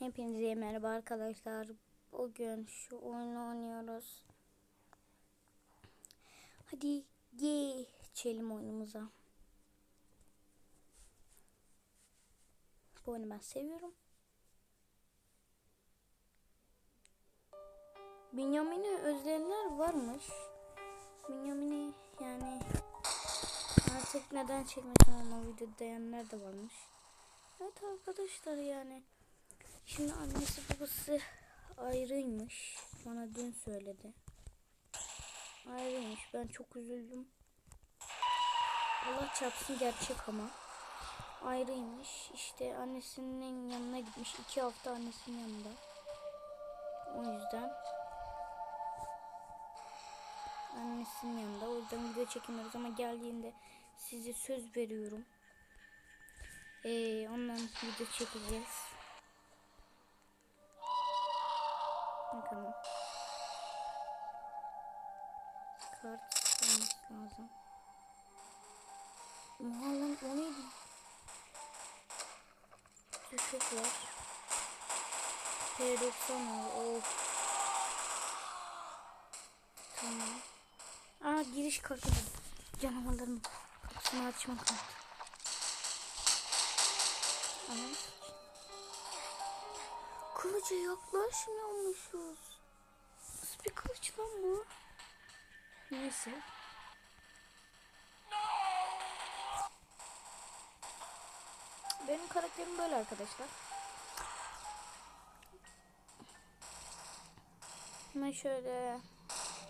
Hepinize merhaba arkadaşlar. Bugün şu oyunu oynuyoruz. Hadi geçelim oyunumuza. Bu oyunu ben seviyorum. Benjamin'i özleyenler varmış. Benjamin'i yani artık neden çekmedim ama video diyenler de varmış. Evet arkadaşlar yani Şimdi annesi babası ayrıymış. Bana dün söyledi. Ayrıymış. Ben çok üzüldüm. Allah çarpsın gerçek ama. Ayrıymış. İşte annesinin yanına gitmiş. iki hafta annesinin yanında. O yüzden. Annesinin yanında. O yüzden video çekemiyoruz ama geldiğinde size söz veriyorum. Ee, ondan video çekeceğiz. Lazım. Muhallam o neydi? Düşük var. P90 var. Of. Tamam. Aa giriş kartı. Canavarların kapısını açma kartı. Ama Kılıca yaklaşmıyormuşuz. Nasıl bir kılıç lan bu? Neyse. Benim karakterim böyle arkadaşlar. Hemen şöyle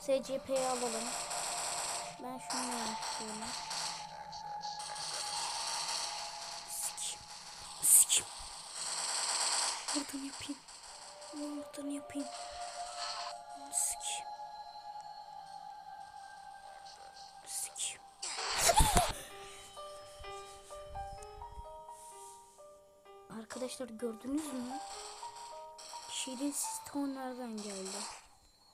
SCP'yi alalım. Ben şunu yapıyorum. Sikim. Sikim. Buradan yapayım. Buradan yapayım. Sikim. Arkadaşlar gördünüz mü? Şirin sistem nereden geldi?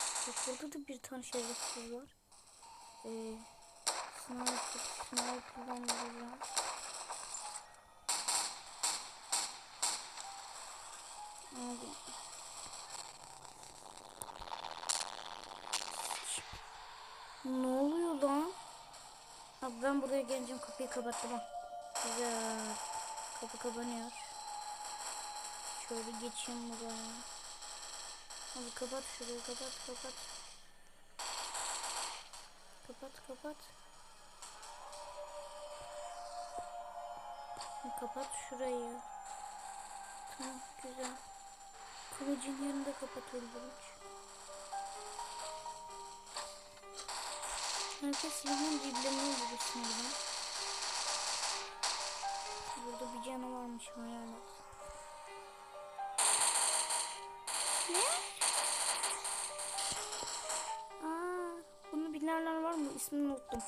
Bak burada da bir tane şerefsiz var. Ee, sniper, sniper'dan vuracağım. Abi. Ne oluyor lan? Abi ben buraya geleceğim kapıyı kapattım. Güzel. Kapı kapanıyor. Şöyle geçeyim buraya. Abi kapat şurayı kapat kapat. Kapat kapat. Kapat şurayı. Tamam güzel. Kılıcın yanında kapat öldürüç. Herkes silahın diblerine vurursun buradan. Burada bir canavarmış hayalet. Ne? İsmini unuttum.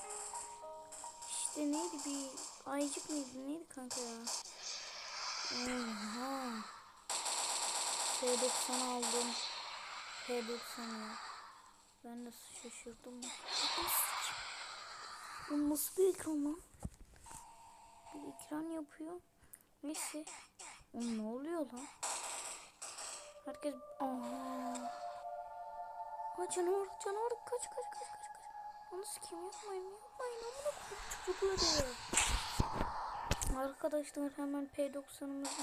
İşte neydi bir ayıcık mıydı? Neydi kanka ya? Oha. P90 aldım. P90 ya. Ben de şaşırdım. Bu nasıl bir ekran lan? Bir ekran yapıyor. Neyse. O ne oluyor lan? Herkes... Aa. Aa canavar canavar kaç kaç kaç kaç. Onu sikeyim yapmayın yapmayın. Amına koyayım çocukları. Arkadaşlar hemen P90'ımızı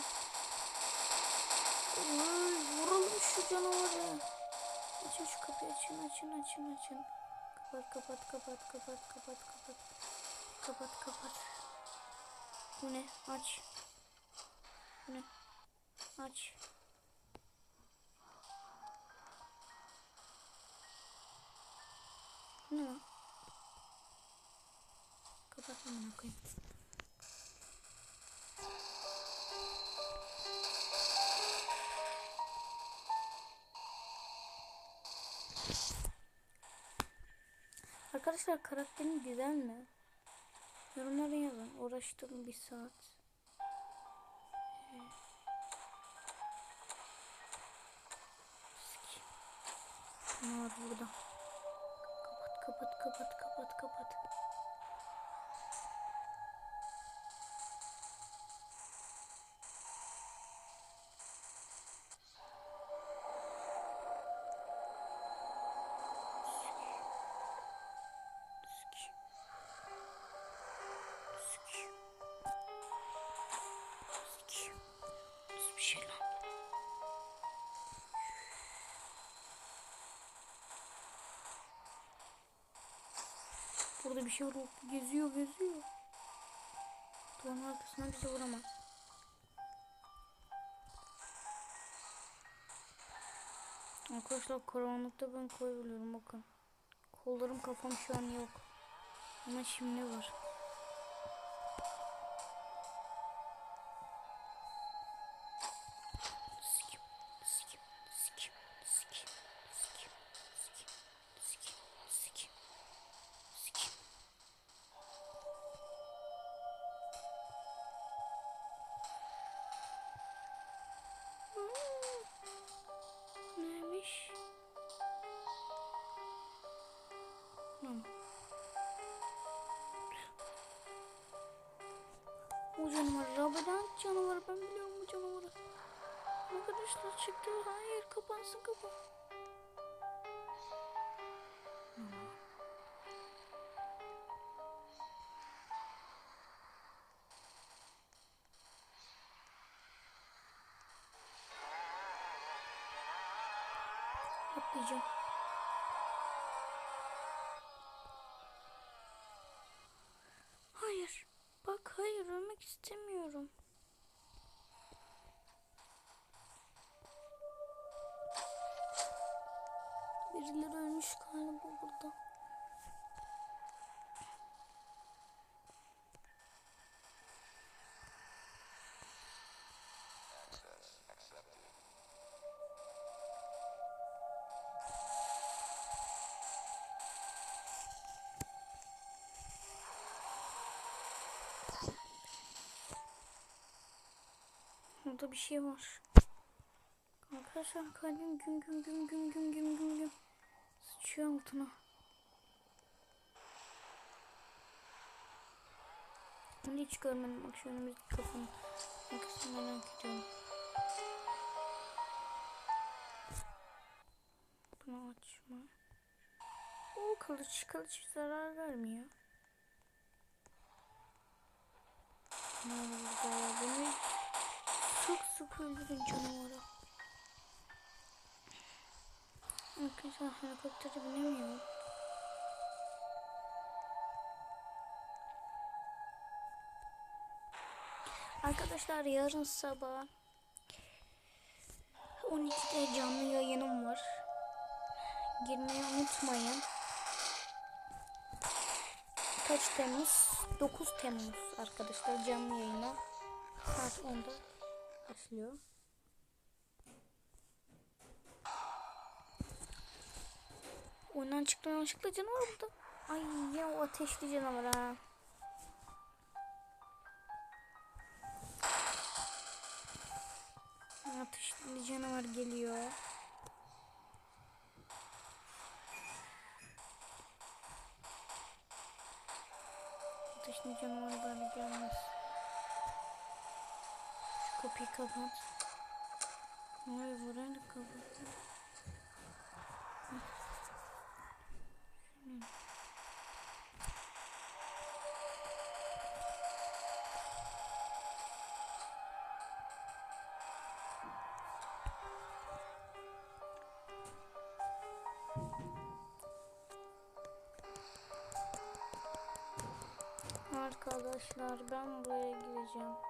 Vay, vuralım şu canavarı. Açın şu kapıyı açın açın açın açın. Kapat kapat kapat kapat kapat kapat. Kapat kapat. Bu ne? Aç. Bu ne? Aç. Ne? Kapat amına koyayım. Arkadaşlar karakterim güzel mi? Yorumlara yazın. Uğraştım bir saat. Ee. Ne var burada? Kapat kapat kapat kapat kapat. Şey. Burada bir şey var. Geziyor geziyor. Duvarın arkasına bizi vuramaz. Arkadaşlar karanlıkta ben koyabiliyorum bakın. Kollarım kafam şu an yok. Ama şimdi var. O canavar labirent canavarı ben biliyorum bu canavarı. Arkadaşlar çıktı. Hayır kapansın. Hmm. Atlayacağım. istedim. Burada bir şey var. Arkadaşlar kalbim güm güm güm güm güm güm güm güm sıçıyor altına. Bunu hiç görmedim. Bak şu önümüzdeki kafanın arkasını merak ediyorum. Bunu açma. O kılıç kılıç zarar vermiyor. Ne oldu ya? Öldürün canavarı. Arkadaşlar helikoptere binemiyorum. Arkadaşlar yarın sabah 12'de canlı yayınım var. Girmeyi unutmayın. Kaç Temmuz? 9 Temmuz arkadaşlar canlı yayına saat 10'da başlıyor. Oyundan çıktı yanlışlıkla canavar burada. Ay ya o ateşli canavar ha. Ateşli canavar geliyor. Ateşli canavar böyle gelmez. Kapıyı kapat. Hayır burayı da kapat. Arkadaşlar ben buraya gireceğim.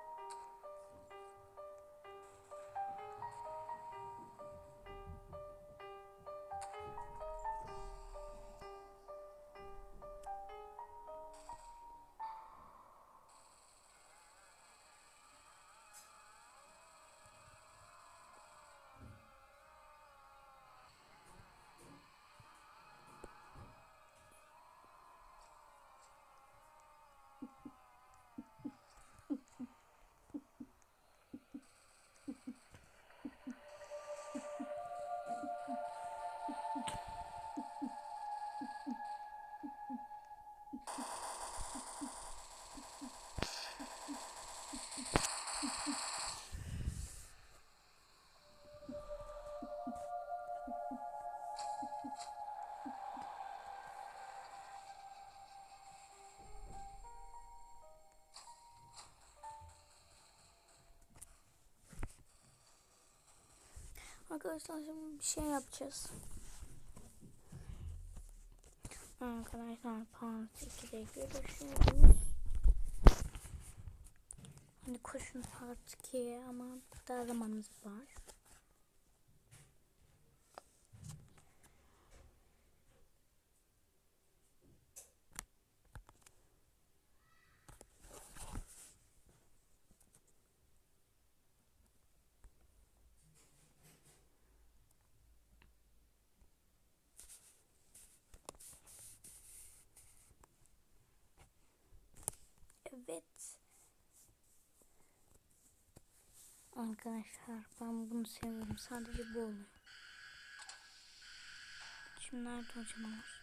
Arkadaşlar şimdi bir şey yapacağız. Arkadaşlar part 2'de görüşürüz. Hani koşun part 2'ye ama daha zamanımız var. Evet. Arkadaşlar ben bunu seviyorum. Sadece bu oluyor. Şimdi nerede o canavar?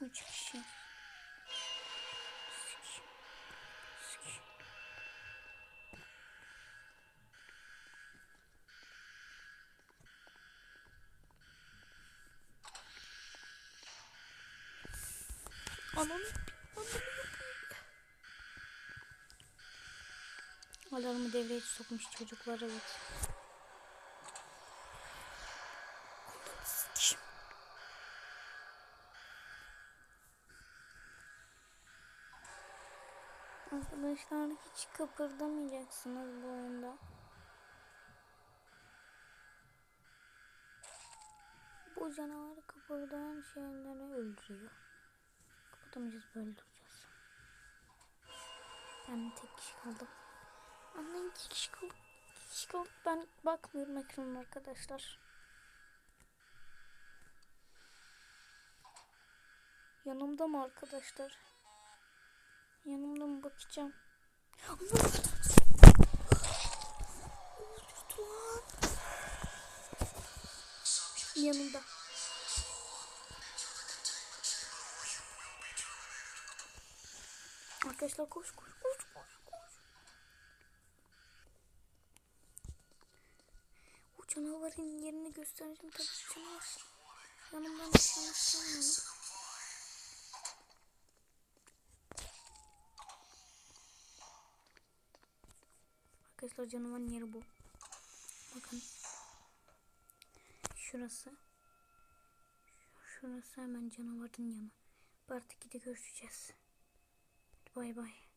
Üç kişi. Ananı. Alarmı devreye sokmuş çocuklar evet. Arkadaşlar hiç kıpırdamayacaksınız bu oyunda. Bu canavar kıpırdayan şeyleri öldürüyor. Kıpırdamayacağız böyle duracağız. Ben tek kişi kaldım. Anne iki kişi kaldık. İki kişi kaldık. Ben bakmıyorum ekrana arkadaşlar. Yanımda mı arkadaşlar? Yanımda mı bakacağım? Yanımda. Arkadaşlar koş koş koş koş koş. O canavarın yerini göstereceğim tabii canavar. Yanımdan nişanlaşacağım onu. Arkadaşlar canavarın yeri bu. Bakın. Şurası. Şurası hemen canavarın yanı. Artık gidip görüşeceğiz. Bay bay.